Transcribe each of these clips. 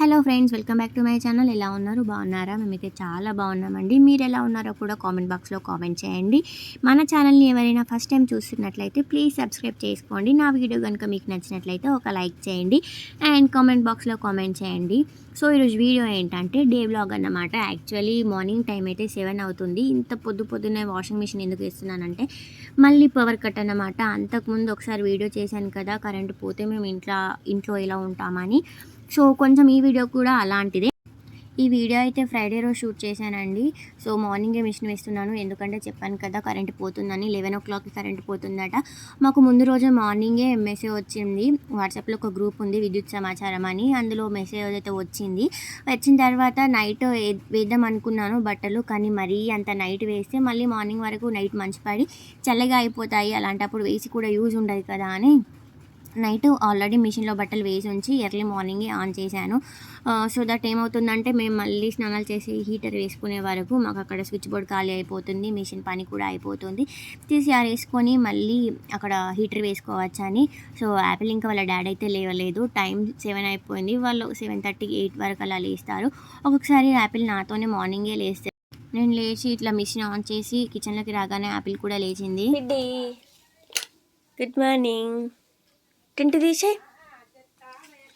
Hello friends welcome back to my channel. ఎలా ఉన్నారు? బాగున్నారా? మేమైతే చాలా బాగున్నామండి. మీరు ఎలా ఉన్నారో కూడా కామెంట్ బాక్స్లో కామెంట్ చేయండి. మన ఛానల్ని ఎవరైనా ఫస్ట్ టైం చూస్తున్నట్లయితే ప్లీజ్ సబ్స్క్రైబ్ చేసుకోండి. నా వీడియో కనుక మీకు నచ్చినట్లయితే ఒక లైక్ చేయండి అండ్ కామెంట్ బాక్స్లో కామెంట్ చేయండి. సో ఈరోజు వీడియో ఏంటంటే డే బ్లాగ్ అన్నమాట. యాక్చువల్లీ మార్నింగ్ టైం అయితే సెవెన్ అవుతుంది. ఇంత పొద్దు పొద్దునే వాషింగ్ మిషన్ ఎందుకు వేస్తున్నానంటే మళ్ళీ పవర్ కట్ అన్నమాట. అంతకుముందు ఒకసారి వీడియో చేశాను కదా కరెంట్ పోతే మేము ఇంట్లో ఇంట్లో ఎలా ఉంటామని. సో కొంచెం ఈ వీడియో కూడా అలాంటిదే. ఈ వీడియో అయితే ఫ్రైడే రోజు షూట్ చేశానండి. సో మార్నింగే మిషన్ వేస్తున్నాను. ఎందుకంటే చెప్పాను కదా కరెంట్ పోతుందని. లెవెన్ ఓ క్లాక్కి కరెంట్ పోతుందట. మాకు ముందు రోజు మార్నింగే మెసేజ్ వచ్చింది. వాట్సాప్లో ఒక గ్రూప్ ఉంది విద్యుత్ సమాచారం అని. అందులో మెసేజ్ అయితే వచ్చింది. వచ్చిన తర్వాత నైట్ వేద్దాం అనుకున్నాను బట్టలు. కానీ మరీ అంత నైట్ వేస్తే మళ్ళీ మార్నింగ్ వరకు నైట్ మంచి పడి చల్లగా అయిపోతాయి. అలాంటప్పుడు వేసి కూడా యూజ్ ఉండదు కదా అని. నైట్ ఆల్రెడీ మిషన్లో బట్టలు వేసి ఉంచి ఎర్లీ మార్నింగే ఆన్ చేశాను. సో దట్ ఏమవుతుందంటే మేము మళ్ళీ స్నానాలు చేసి హీటర్ వేసుకునే వరకు మాకు అక్కడ స్విచ్ బోర్డ్ ఖాళీ అయిపోతుంది మిషన్ పని కూడా అయిపోతుంది. తీసి ఆరేసుకొని మళ్ళీ అక్కడ హీటర్ వేసుకోవచ్చని సో యాపిల్ ఇంకా వాళ్ళ డాడీ అయితే లేవలేదు. టైం సెవెన్ అయిపోయింది. వాళ్ళు సెవెన్ థర్టీ ఎయిట్ వరకు అలా లేస్తారు. ఒక్కొక్కసారి యాపిల్ నాతోనే మార్నింగే లేస్తే నేను లేచి ఇట్లా మిషన్ ఆన్ చేసి కిచెన్లోకి రాగానే యాపిల్ కూడా లేచింది. గుడ్ మార్నింగ్ టెంట్ తీసే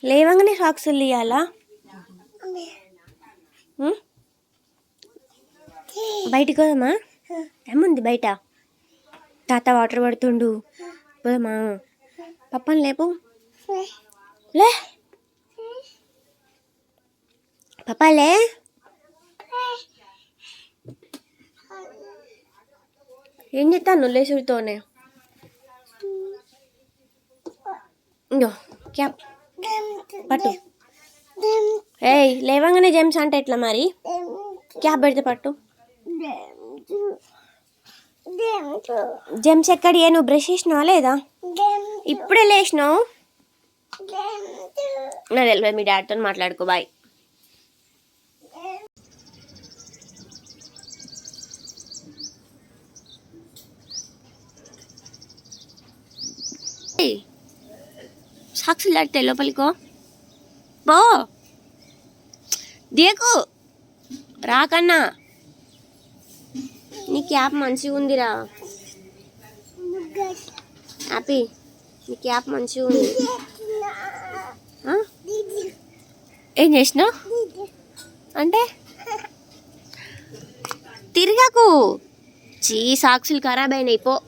లేవంగానే సాక్సులు తీయాలా బయటికి పోదామా? ఏముంది బయట? తాత వాటర్ పడుతుండు. పోదామా? పప్పని లేపు. లే. పప్పాలే ఏం చెప్తాను లేసుడితోనే ఇంకో క్యాప్ పట్టు. ఏయ్ లేవంగానే జెమ్స్ అంటే ఎట్లా మరి? క్యాప్ పెడితే పట్టు? జెమ్స్ ఎక్కడి నువ్వు బ్రష్ చేసినావా లేదా? ఇప్పుడే లేచినావు? నా తెలియదు మీ డాడీతో మాట్లాడుకో బాయ్. సాక్షులాడితే లోపలికో. బో దేకు. రాకన్నా నీ క్యాప్ మంచిగా ఉందిరా. హ్యాపీ నీ క్యాప్ మంచిగా ఉంది. ఏం చేసినావు? అంటే? తిరగకు. చీ సాక్సులు ఖరాబ్ అయినాయి పో.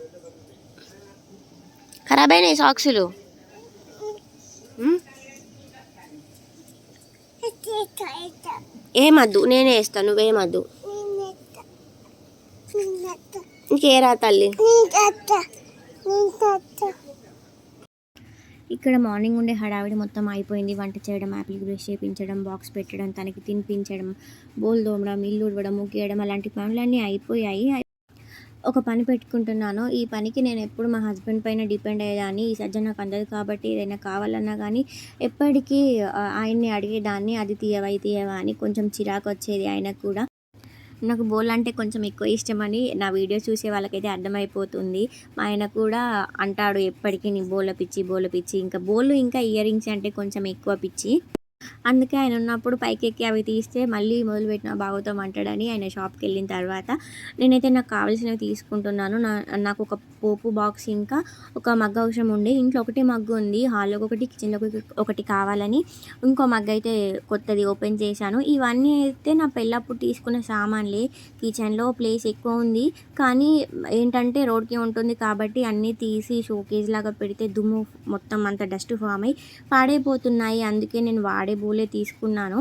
ఖరాబ్ అయినాయి సాక్సులు ఏమద్దు నేనే వేస్తాను నువ్వేమద్దు ఇంకేరా తల్లి? ఇక్కడ మార్నింగ్ ఉండే హడావిడి మొత్తం అయిపోయింది. వంట చేయడం యాపిల్ బ్రష్ చేయించడం బాక్స్ పెట్టడం తనకి తినిపించడం బోల్ దోమడం ఇల్లు ఉడవడం ముగ్గేయడం అలాంటి పనులన్నీ అయిపోయాయి. ఒక పని పెట్టుకుంటున్నాను. ఈ పనికి నేను ఎప్పుడు మా హస్బెండ్ పైన డిపెండ్ అయ్యేదాన్ని. ఈ సజ్జ నాకు అందదు కాబట్టి ఏదైనా కావాలన్నా కానీ ఎప్పటికీ ఆయన్ని అడిగేదాన్ని అది తీయవా ఇది తీయవా అని కొంచెం చిరాకు వచ్చేది ఆయనకు కూడా. నాకు బోల్ అంటే కొంచెం ఎక్కువ ఇష్టమని నా వీడియో చూసే వాళ్ళకైతే అర్థమైపోతుంది. మా ఆయన కూడా అంటాడు ఎప్పటికీ నీ బోల పిచ్చి బోల పిచ్చి. ఇంకా బోల్ ఇంకా ఇయర్ రింగ్స్ అంటే కొంచెం ఎక్కువ పిచ్చి. అందుకే ఆయన ఉన్నప్పుడు పైకి ఎక్కి అవి తీస్తే మళ్ళీ మొదలుపెట్టిన బాగోతాం అంటాడని ఆయన షాప్కి వెళ్ళిన తర్వాత నేనైతే నాకు కావాల్సినవి తీసుకుంటున్నాను. నా నాకు ఒక పోపు బాక్స్ ఇంకా ఒక మగ్గ అవసరం ఉండే. ఇంట్లో ఒకటి మగ్గు ఉంది. హాల్లో ఒకటి కిచెన్లో ఒకటి కావాలని ఇంకో మగ్గ అయితే కొత్తది ఓపెన్ చేశాను. ఇవన్నీ అయితే నా పెళ్ళప్పుడు తీసుకున్న సామాన్లే. కిచెన్లో ప్లేస్ ఎక్కువ ఉంది. కానీ ఏంటంటే రోడ్కి ఉంటుంది కాబట్టి అన్నీ తీసి షోకేజ్ లాగా పెడితే దుమ్ము మొత్తం అంత డస్ట్ ఫామ్ అయ్యి పాడైపోతున్నాయి. అందుకే నేను వాడే బోలే తీసుకున్నాను.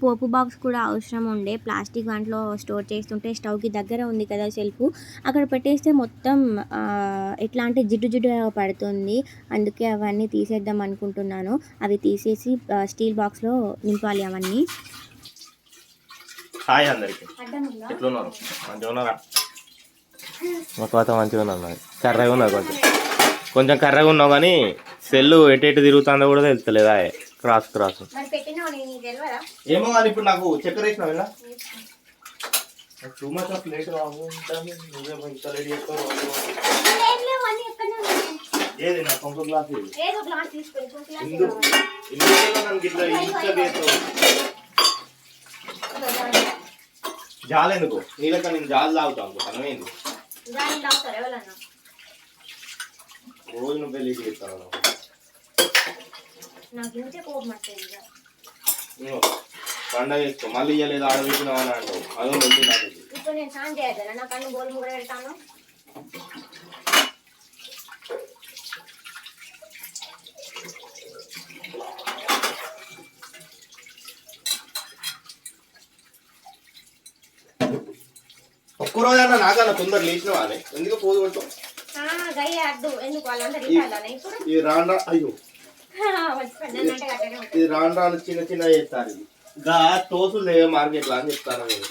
పోపు బాక్స్ కూడా అవసరం ఉండే. ప్లాస్టిక్ దాంట్లో స్టోర్ చేస్తుంటే స్టవ్కి దగ్గర ఉంది కదా సెల్ఫ్. అక్కడ పెట్టేస్తే మొత్తం ఎట్లా అంటే జిడ్డు జిడ్డు పడుతుంది. అందుకే అవన్నీ తీసేద్దాం అనుకుంటున్నాను. అవి తీసేసి స్టీల్ బాక్స్లో నింపాలి అవన్నీ. హాయ్ అందరికి. ఎట్లున్నారు? మంచిగా ఉన్నారా? మంచిగా ఉన్నాను కర్రగా ఉన్నారు కొంచెం. కొంచెం కర్రగా ఉన్నావు కానీ సెల్ ఎటు ఎటు తిరుగుతుందో కూడా తెలుస్తలేదా? Cross cross. ఏమో కానీ ఇప్పుడు నాకు చక్కెర వేసినావు ఇలా టూ మచ్ ఆఫ్ లేట్ నువ్వే ఇంత ఏది నా గ్లాస్ ఇందులో నన్ను ఇట్లా జాలెందుకు నీళ్ళక నేను జాలు తాగుతా అనుకుంటాను ఏంది రోజు నువ్వు పెళ్ళి చేస్తాను నాకు ఇంతే కోపం వస్తుంది. పండగ చేసుకో మళ్ళీ ఇయ్యలేదు ఆడవిచ్చినావు అని అంటావు. అదో మంచి నాకు. ఇప్పుడు నేను స్నానం చేయద్దా నా కన్ను గోలు ముగ్గురు పెడతాను. ఒక్క రోజు అన్న నాకన్నా తొందర లేచినవా ఎందుకు పోదు కొట్టు గయ్య అడ్డు ఎందుకు? వాళ్ళంతా తిట్టాలనే ఇప్పుడు? ఇది రాను రా అయ్యో. ఇది రాను రాను చిన్న చిన్న చేస్తారు గా తోసులు లేవే మార్కెట్లో అని చెప్తాను నేను.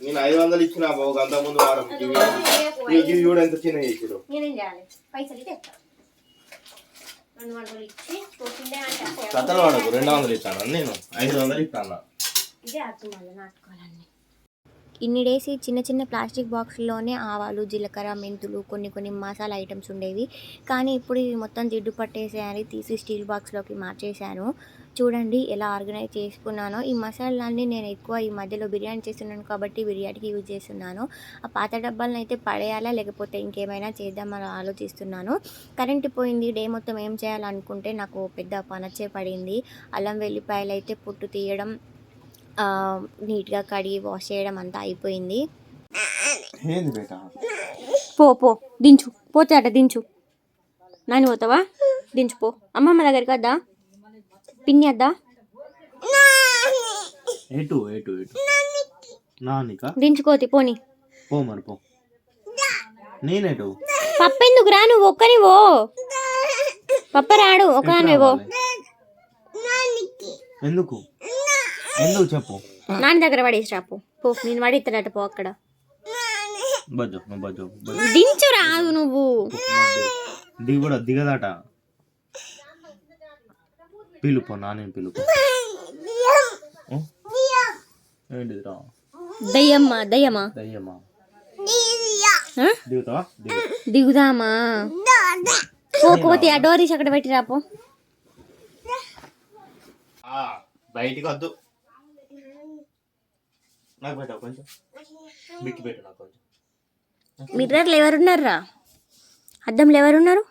నేను ఐదు వందలు ఇచ్చిన బాబు గంట ముందు వారం. ఇవి కూడా ఎంత చిన్న అంటే కథలు వాడకు రెండు వందలు ఇస్తాను నేను ఐదు వందలు ఇస్తాను ఇదే అర్థం మళ్ళీ నాటుకోవాలని ఇన్ని డేస్ ఈ చిన్న చిన్న ప్లాస్టిక్ బాక్స్లోనే ఆవాలు జీలకర్ర మెంతులు కొన్ని కొన్ని మసాలా ఐటమ్స్ ఉండేవి. కానీ ఇప్పుడు ఇవి మొత్తం జిడ్డు పట్టేసేయాలి తీసి స్టీల్ బాక్స్లోకి మార్చేశాను. చూడండి ఎలా ఆర్గనైజ్ చేసుకున్నానో. ఈ మసాలాన్ని నేను ఎక్కువ ఈ మధ్యలో బిర్యానీ చేస్తున్నాను కాబట్టి బిర్యానీకి యూజ్ చేస్తున్నాను. ఆ పాత డబ్బాలను అయితే పడేయాలా లేకపోతే ఇంకేమైనా చేద్దామని ఆలోచిస్తున్నాను. కరెంట్ పోయింది డే మొత్తం ఏం చేయాలనుకుంటే నాకు పెద్ద పనచ్చే పడింది. అల్లం వెల్లిపాయలు అయితే పుట్టు తీయడం నీట్గా కడిగి వాష్ చేయడం అంతా అయిపోయింది. ఏంది బేట? పో పో దించు. పోతే అట దించు. నాని పోతావా? దించు పో. అమ్మమ్మ దగ్గరికి వద్దా? పిన్ని వద్దా? ఎటు ఎటు ఎటు? నానిక? దించుకోతి పోని. పో మరి పో. నేనేటు? పప్ప ఎందుకు రా నువ్వు? ఒక్కని పో. పప్ప రాడు ఒకదానివే పో. ఎందుకు? ఎందుకు చెప్పు? నాన్న దగ్గర పడేసి రా పో నేను పడిస్తాడట పో అక్కడ. బజ్జు నువ్వు బజ్జు దించు రాదు నువ్వు. దిగు కూడా దిగదట. పిలుపు నానేం పిలుపు. ఉం? ఏంటిది రా? దయ్యమ్మా దయ్యమ్మా. దయ్యమ్మా. ఆ? దిగుతావా? దిగు. దిగుదామా? పో కోతి ఆ డోర్ తీసి అక్కడ పెట్టి రా పో ఆ, బయటికి వద్దు. నాకు పెట్టావు కొంచెం. బిక్కి పెట్టు నాకు కొంచెం. మిర్రర్లు ఎవరున్నారా అద్దంలో ఎవరున్నారు?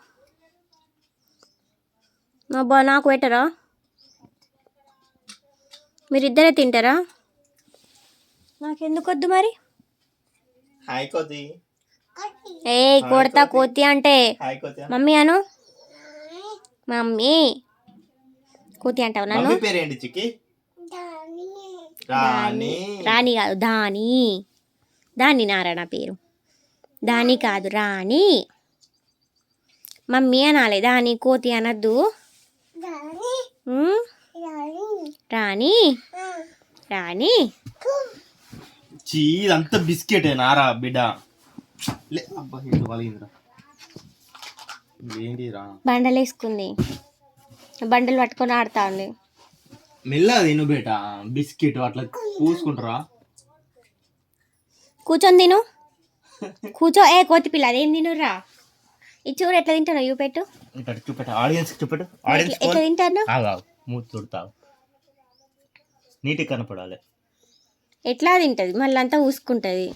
మా బా నాకు పెట్టరా? మీరిద్దరే తింటారా? నాకెందుకు వద్దు మరి? హాయ్ కోతి. ఏ కొడతా కోతి. అంటే మమ్మీ అను? మమ్మీ. కోతి అంటావు నన్ను? పేరేంటి చిక్కి? రాణి రాణి కాదు దాని. దాని నారాయణ పేరు. దాని కాదు రాణి. మమ్మీ అనాలి దాని కోతి అనద్దు? రాణి. రాణి. చీ ఇదంతా బిస్కెట్ నారా బిడ్డ. బండలు వేసుకుంది బండలు పట్టుకొని ఆడుతా ఉంది మెల్లగా తిను బేట. బిస్కెట్ అట్లా పూసుకుంటారా? కూర్చొని తిను. కూర్చో. ఏ కోతి పిల్ల అదేం తినురా ఇది చూడు ఎట్లా తింటాను ఇవి పెట్టు ఇక్కడ చూపెట్టు ఆడియన్స్ చూపెట్టు. ఆడియన్స్ ఎట్లా తింటాను ఆగావు మూతి తుడతావు. నీటికి కనపడాలి. ఎట్లా తింటది? మళ్ళీ అంతా ఊసుకుంటది.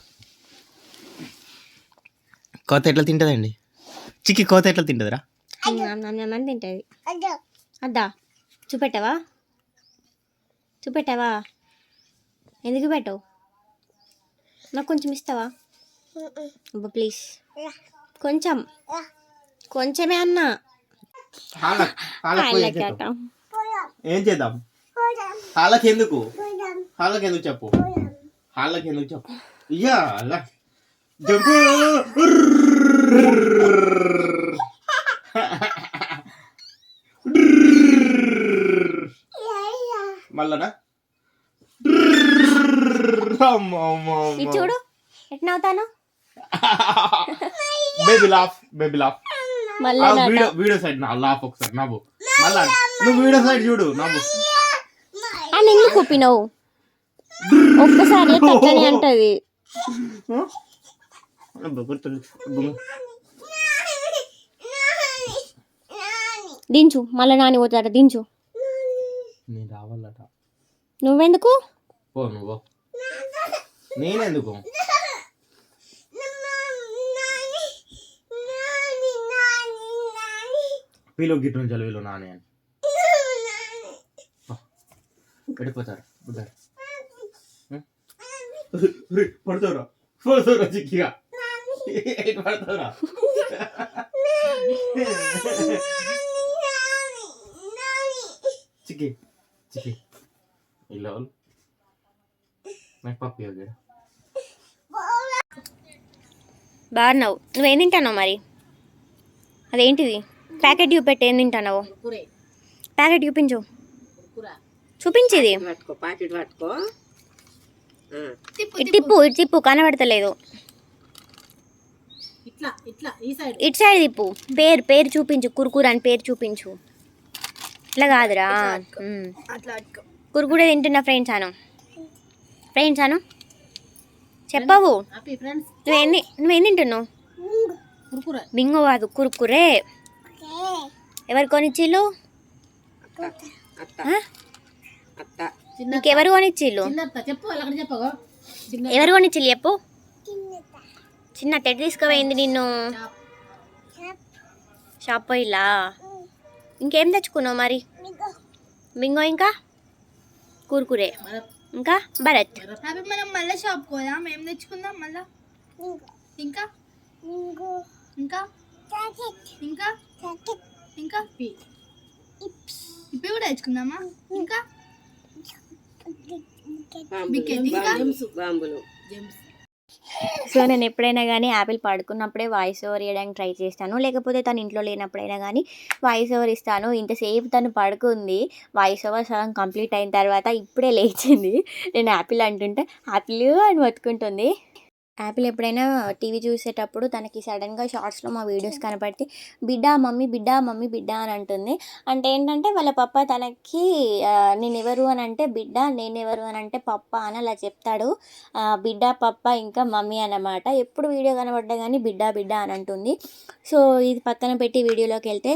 కోత ఎట్లా తింటదండి చిక్కి కోత ఎట్లా తింటదిరా? తింటది. అద్దా చూపెట్టవా? చూపెట్టావా? ఎందుకు పెట్టవు? నాకు కొంచెం ఇస్తావా? అబ్బా ప్లీజ్ కొంచెం. కొంచెమే అన్నా. ఏం చేద్దాం? హాళ్ళకి ఎందుకు హాళ్ళకి ఎందుకు చెప్పు? హాళ్ళకి ఎందుకు చెప్పు? ఇయ్యా చెప్పు మళ్ళనా చూడు. ఎట్లా అవుతాను? బేబీ లాఫ్ బేబీ లాఫ్ మళ్ళీ వీడియో వీడియో సైడ్ నా లాఫ్ ఒకసారి నవ్వు మళ్ళా నువ్వు వీడియో సైడ్ చూడు అని ఎందుకు ఒక్కసారి అట్లనే అంటది. దించు మళ్ళీ నాని పోతాడు దించు. నేను రావాలట. నువ్వెందుకు? పో నువ్వు నేనెందుకు? వీళ్ళు గిట్టు నుంచి వీళ్ళు నానే అని. పడిపోతారు ఉదర్ పడుతావురా పడుతావురా చిక్కిగా. ఎటు పడతావురా చిక్కి. నాకు పప్పి ఓకే బాగున్నావు నువ్వేం తింటావు మరి? అదేంటిది? ప్యాకెట్ చూపెట్టి ఏం తింటావు ప్యాకెట్ చూపించు. చూపించేది. తిప్పు ఇటు తిప్పు కనబడతలేదు. ఇట్లా ఇట్లా ఈ సైడ్. ఇటు సైడ్ తిప్పు. పేరు పేరు చూపించు కురుకురు అని పేరు చూపించు. కాదురా. అట్లా పట్టుకో కురుకురే తింటున్నా ఫ్రెండ్స్ అను ఫ్రెండ్స్ అను చెప్పవు. నువ్వేం నువ్వేం తింటున్నావు? కురుకురా. బింగో కాదు కురుకురే. ఎవరు నీకెవరు అక్కడ చెప్పగో చిన్న ఎవరు కొనిచ్చిల్లు? చెప్పు చిన్న తెడ్డు తీసుకుపోయింది నిన్ను? షాప్. పోయిలా ఇంకేం తెచ్చుకున్నావు మరి? బింగో ఇంకా? కురుకురే. ఇంకా? భరత్. అవి మనం మళ్ళీ షాప్ పోదాం. ఏం తెచ్చుకుందాం మళ్ళా? ఇంకా? ఇంకా? ఇంకా? ఇంకా? ఇప్పి కూడా తెచ్చుకుందామా? ఇంకా? బికెట్ ఇంకా? బాంబులు. సో నేను ఎప్పుడైనా కానీ యాపిల్ పడుకున్నప్పుడే వాయిస్ ఓవర్ ఇవ్వడానికి ట్రై చేస్తాను. లేకపోతే తను ఇంట్లో లేనప్పుడైనా కానీ వాయిస్ ఓవర్ ఇస్తాను. ఇంతసేపు తను పడుకుంది వాయిస్ ఓవర్ సగం కంప్లీట్ అయిన తర్వాత ఇప్పుడే లేచింది. నేను యాపిల్ అంటుంటే యాపిల్ అని బతుకుంటుంది యాపిల్ ఎప్పుడైనా టీవీ చూసేటప్పుడు తనకి సడన్గా షార్ట్స్లో మా వీడియోస్ కనపడితే బిడ్డ మమ్మీ బిడ్డ మమ్మీ బిడ్డ అని అంటుంది. అంటే ఏంటంటే వాళ్ళ పప్ప తనకి ఆ, నేను ఎవరు అని అంటే బిడ్డ నేను ఎవరు అని అంటే పప్ప అని అలా చెప్తాడు. బిడ్డ పప్ప ఇంకా మమ్మీ అన్నమాట. ఎప్పుడు వీడియో కనబడ్డా కానీ బిడ్డ బిడ్డ అని అంటుంది. సో ఇది పక్కన పెట్టి వీడియోలోకి వెళ్తే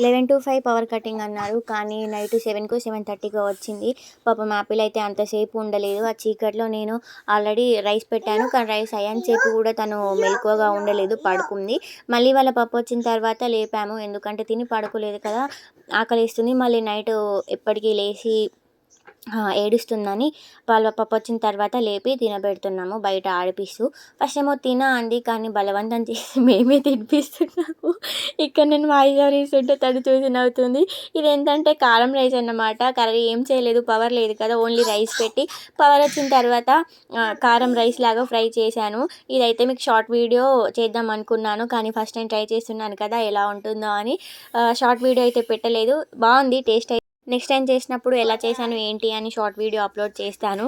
eleven to five power cutting అన్నారు. కానీ నైట్ సెవెన్కు సెవెన్ థర్టీకి వచ్చింది. పాపం యాపిల్ అయితే అంతసేపు ఉండలేదు. ఆ చీకట్లో నేను ఆల్రెడీ రైస్ పెట్టాను. కానీ రైస్ అయ్యాని సేపు కూడా తను మెలకువగా ఉండలేదు. పడుకుంది. మళ్ళీ వాళ్ళ పప్పు వచ్చిన తర్వాత లేపాము. ఎందుకంటే తిని పడుకోలేదు కదా. ఆకలిస్తుంది. మళ్ళీ నైట్ ఎప్పటికీ లేచి ఏడుస్తుందని వాళ్ళ పప్పు వచ్చిన తర్వాత లేపి తినబెడుతున్నాము బయట ఆడిపిస్తూ. ఫస్ట్ ఏమో తిన అంది కానీ బలవంతం చేసి మేమే తినిపిస్తున్నాము. ఇక్కడ నేను వాయిస్ ఓవర్ ఇస్తుంటే తను చూసి నవ్వుతుంది. ఇది ఏంటంటే కారం రైస్ అన్నమాట. కర్రీ ఏం చేయలేదు పవర్ లేదు కదా ఓన్లీ రైస్ పెట్టి. పవర్ వచ్చిన తర్వాత కారం రైస్ లాగా ఫ్రై చేశాను. ఇదైతే మీకు షార్ట్ వీడియో చేద్దాం అనుకున్నాను కానీ ఫస్ట్ టైం ట్రై చేస్తున్నాను కదా ఎలా ఉంటుందో అని. షార్ట్ వీడియో అయితే పెట్టలేదు. బాగుంది టేస్ట్ అయితే. నెక్స్ట్ టైం చేసినప్పుడు ఎలా చేశాను ఏంటి అని షార్ట్ వీడియో అప్లోడ్ చేస్తాను.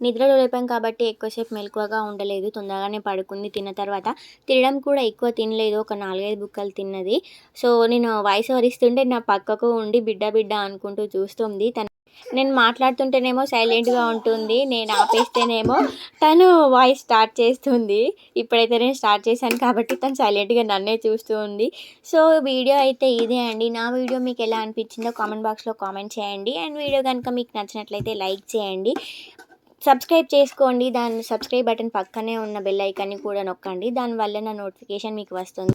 నిద్రలో లేపాం కాబట్టి ఎక్కువసేపు మెలకువగా ఉండలేదు తొందరగానే పడుకుంది. తిన్న తర్వాత తినడం కూడా ఎక్కువ తినలేదు. ఒక నాలుగైదు బుక్కలు తిన్నది. సో నేను వాయిస్ వరిస్తుంటే నా పక్కకు ఉండి బిడ్డ బిడ్డ అనుకుంటూ చూస్తుంది. తను నేను మాట్లాడుతుంటేనేమో సైలెంట్గా ఉంటుంది. నేను ఆపేస్తేనేమో తను వాయిస్ స్టార్ట్ చేస్తుంది. ఇప్పుడైతే నేను స్టార్ట్ చేశాను కాబట్టి తను సైలెంట్గా నన్నే చూస్తూ ఉంది. సో వీడియో అయితే ఇదే అండి. నా వీడియో మీకు ఎలా అనిపించిందో కామెంట్ బాక్స్లో కామెంట్ చేయండి. అండ్ వీడియో కనుక మీకు నచ్చినట్లయితే లైక్ చేయండి. సబ్స్క్రైబ్ చేసుకోండి. దాని సబ్స్క్రైబ్ బటన్ పక్కనే ఉన్న బెల్ ఐకాన్ని కూడా నొక్కండి. దానివల్ల నా నోటిఫికేషన్ మీకు వస్తుంది